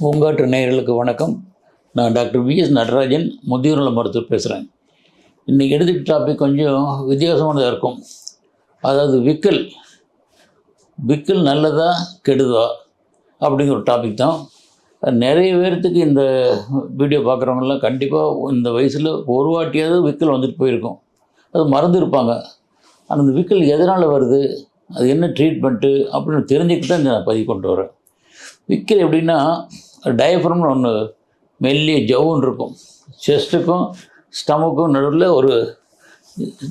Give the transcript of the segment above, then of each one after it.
பூங்காற்று நேயர்களுக்கு வணக்கம். நான் டாக்டர் விஎஸ் நடராஜன் முதியோர்நல மருத்துவர் பேசுகிறேன் இன்றைக்கி எடுத்துக்கிட்ட டாபிக் கொஞ்சம் வித்தியாசமானதாக இருக்கும். அதாவது விக்கல். விக்கல் நல்லதா கெடுதா? அப்படிங்கிற ஒரு டாபிக் தான். நிறைய பேர்த்துக்கு இந்த வீடியோ பார்க்குறவங்கலாம் கண்டிப்பாக இந்த வயசில் ஒரு வாட்டியாவது விக்கல் வந்துட்டு போயிருக்கும். அது மறந்துருப்பாங்க ஆனால் இந்த விக்கல் எதனால் வருது? அது என்ன ட்ரீட்மெண்ட்டு அப்படின்னு தெரிஞ்சுக்கிட்டு தான் இந்த நான் பதிவு கொண்டு வரேன். விக்கல் எப்படின்னா டயஃப்ரம்னு ஒன்று மெல்லிய ஜவ்வுன்னு இருக்கும். செஸ்ட்டுக்கும் ஸ்டமக்கும் நடுவில் ஒரு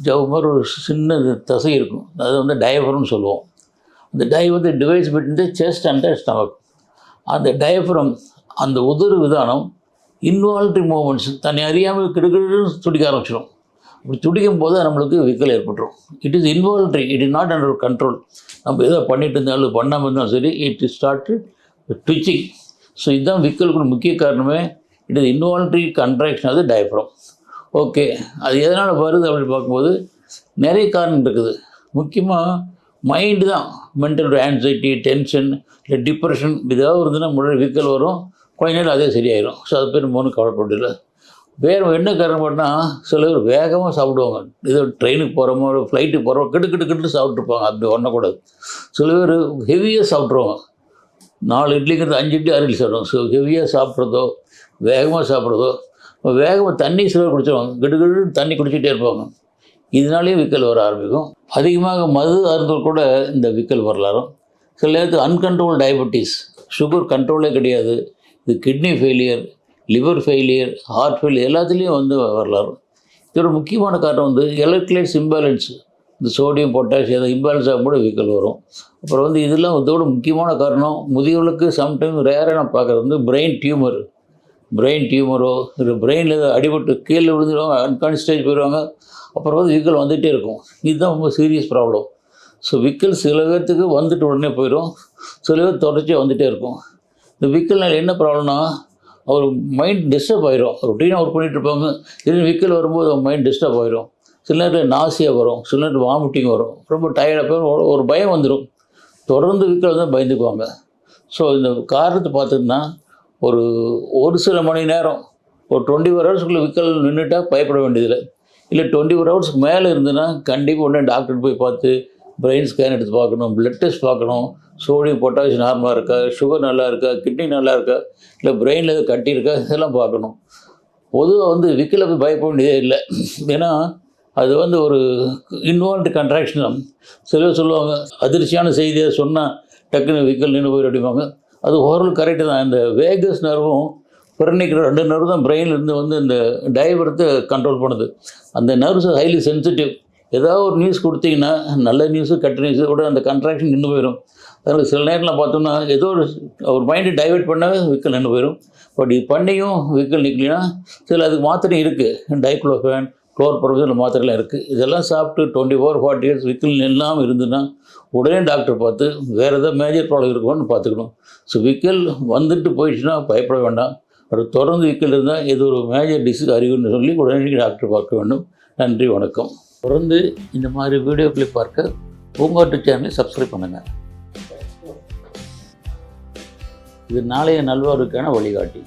ஜவ் மாதிரி ஒரு சின்ன தசை இருக்கும். அது வந்து டயஃப்ரம்னு சொல்லுவோம். அந்த டை வந்து device between the chest and the stomach அந்த டயஃப்ரம் அந்த உதறு விதானம் இன்வால்ட்ரி மூமெண்ட்ஸ் தன்னை அறியாமல் கிடுக்கிடுன்னு துடிக்க ஆரம்பிச்சிடும் அப்படி துடிக்கும் போது நம்மளுக்கு விக்கல் ஏற்பட்டுரும். It is involuntary it is not under control நம்ம எதோ பண்ணிட்டு இருந்தாலும் பண்ணாமல் இருந்தாலும் சரி it is start twitching so இதுதான் விக்கலுக்கு முக்கிய காரணமே. இட் இஸ் இன்வால்ட்ரி கன்ட்ராக்ஷன் அது டயப்ரம் ஓகே அது எதனால் வருது அப்படின்னு பார்க்கும்போது நிறைய காரணம் இருக்குது. முக்கியமாக மைண்டு தான். மென்டல் ஆன்சைட்டி டென்ஷன் இல்லை டிப்ரெஷன் இதாவது இருந்ததுன்னா முன்னாடி விக்கல் வரும். கொஞ்ச நேரம் அதே சரியாயிடும் ஸோ அது பேர் மூணு கவலைப்படல வேறு என்ன காரணம் பண்ணால் சில பேர் வேகமாக சாப்பிடுவாங்க. ஏதோ ட்ரெயினுக்கு போகிறோமோ ஃப்ளைட்டுக்கு போகிறோம் கிட்டு கிட்டு கிட்டு சாப்பிட்ருப்பாங்க அப்படி ஒன்றக்கூடாது சில பேர் ஹெவியாக சாப்பிட்ருவாங்க நாலு இட்லிங்கிறது அஞ்சு இட்லி ஆறு இட்லி சாப்பிடுவோம். ஸோ ஹெவியாக சாப்பிட்றதோ வேகமாக சாப்பிட்றதோ வேகமாக தண்ணி சில குடிச்சிருவாங்க. குடிச்சிடுவாங்க கிடு தண்ணி குடிச்சிட்டே இருப்பாங்க. இதனாலேயே விக்கல் வர ஆரம்பிக்கும். அதிகமாக மது அருந்தல் கூட இந்த விக்கல் வரலாறும் சில நேரத்துக்கு அன்கண்ட்ரோல் டயபெட்டிஸ் சுகர் கண்ட்ரோலே கிடையாது. இது kidney failure liver failure heart failure எல்லாத்துலேயும் வந்து வரலாறு. இதோட முக்கியமான காரணம் வந்து எலக்ட்ரலைட்ஸ் இம்பேலன்ஸு இந்த சோடியம் பொட்டாசியம் அதை இம்பேலன்ஸ் கூட வீக்கல் வரும். அப்புறம் வந்து இதெல்லாம் இதோட முக்கியமான காரணம் முதியவர்களுக்கு சம்டைம் ரேராக நான் பார்க்குறது வந்து பிரெயின் டியூமர் பிரெயின் டியூமரோ இல்லை பிரெயினில் அடிபட்டு கீழே விழுந்துருவாங்க அன்கான்ஸ்டேஜ் போயிடுவாங்க அப்புறம் வந்து விக்கல் வந்துகிட்டே இருக்கும். இதுதான் ரொம்ப சீரியஸ் ப்ராப்ளம் ஸோ விக்கல் சில பேர்த்துக்கு வந்துட்டு உடனே போயிடும். சில பேர் தொடர்ச்சியாக வந்துகிட்டே இருக்கும். இந்த விக்கல்னால் என்ன ப்ராப்ளம்னா அவர் மைண்ட் டிஸ்டர்ப் ஆயிரும். ரொட்டீனாக ஒர்க் பண்ணிகிட்டு இருப்பாங்க. திடீர்னு விக்கல் வரும்போது அவங்க மைண்ட் டிஸ்டர்ப் ஆயிரும். சில நேரத்தில் நாசியாக வரும் சில நேரத்தில் வாமிட்டிங் வரும். ரொம்ப டயர்டாக போய் ஒரு பயம் வந்துடும் தொடர்ந்து விற்கிறது தான் பயந்துக்குவாங்க. ஸோ இந்த காரணத்தை பார்த்திங்கன்னா ஒரு ஒரு சில மணி நேரம் ஒரு டுவெண்ட்டி ஃபோர் ஹவர்ஸ்க்குள்ளே விற்கல் நின்றுட்டா பயப்பட வேண்டியதில்லை. இல்லை டுவெண்ட்டி ஃபோர் ஹவர்ஸ்க்கு மேலே இருந்ததுன்னா கண்டிப்பாக உடனே டாக்டர் போய் பார்த்து பிரெயின் ஸ்கேன் எடுத்து பார்க்கணும் பிளட் டெஸ்ட் பார்க்கணும். சோடியம் பொட்டாசியம் நார்மலாக இருக்கா? சுகர் நல்லா இருக்கா? கிட்னி நல்லா இருக்கா? இல்லை பிரெயினில் எதுவும் கட்டியிருக்கா இதெல்லாம் பார்க்கணும். பொதுவாக வந்து விக்கில போய் பயப்பட வேண்டியதே இல்லை. ஏன்னா அது வந்து ஒரு இன்வால்வ்டு கன்ட்ராக்ஷன் சில சொல்லுவாங்க அதிர்ச்சியான செய்தியை சொன்னால் டக்குன்னு விக்கல் நின்று போய் அடிப்பாங்க அது ஓரளவு கரெக்டு தான். இந்த வேகஸ் நர்வும் பிறனிக்கிற ரெண்டு நர்வு தான் பிரெயின்லேருந்து வந்து இந்த டைவரத்தை கண்ட்ரோல் பண்ணுது. அந்த நர்வ்ஸ் ஹைலி சென்சிட்டிவ் ஏதாவது ஒரு நியூஸ் கொடுத்தீங்கன்னா நல்ல நியூஸு கெட்ட நியூஸு கூட அந்த கன்ட்ராக்ஷன் நின்று போயிடும். அதனால் சில நேரத்தில் பார்த்தோம்னா ஏதோ ஒரு ஒரு மைண்டு டைவெர்ட் பண்ணாவே விக்கல் நின்று போயிடும். பட் இது பண்ணியும் விக்கல் நிற்கலைன்னா சில அதுக்கு மாத்திரை இருக்குது டைக்ளோஃபேன் ஃப்ளோர் ப்ரொஃபஷனல் மாத்திரைலாம் இருக்குது இதெல்லாம் சாப்பிட்டு டுவெண்ட்டி ஃபோர் ஃபார்ட்டி இயர்ஸ் விக்கல் இல்லாமல் இருந்துன்னா உடனே டாக்டர் பார்த்து வேறு எதாவது மேஜர் ப்ராப்ளம் இருக்குமான்னு பார்த்துக்கணும். ஸோ விக்கல் வந்துட்டு போயிடுச்சுன்னா பயப்பட வேண்டாம். ஒரு தொடர்ந்து விக்கல் இருந்தால் இது ஒரு மேஜர் டிசீஸ் அறிகுறின்னு சொல்லி உடனே டாக்டர் பார்க்க வேண்டும். நன்றி வணக்கம். தொடர்ந்து இந்த மாதிரி வீடியோக்களை பார்க்க பூங்காட்டு சேனலை சப்ஸ்கிரைப் பண்ணுங்கள் இது நாளைய நல்வாருக்கான வழிகாட்டி.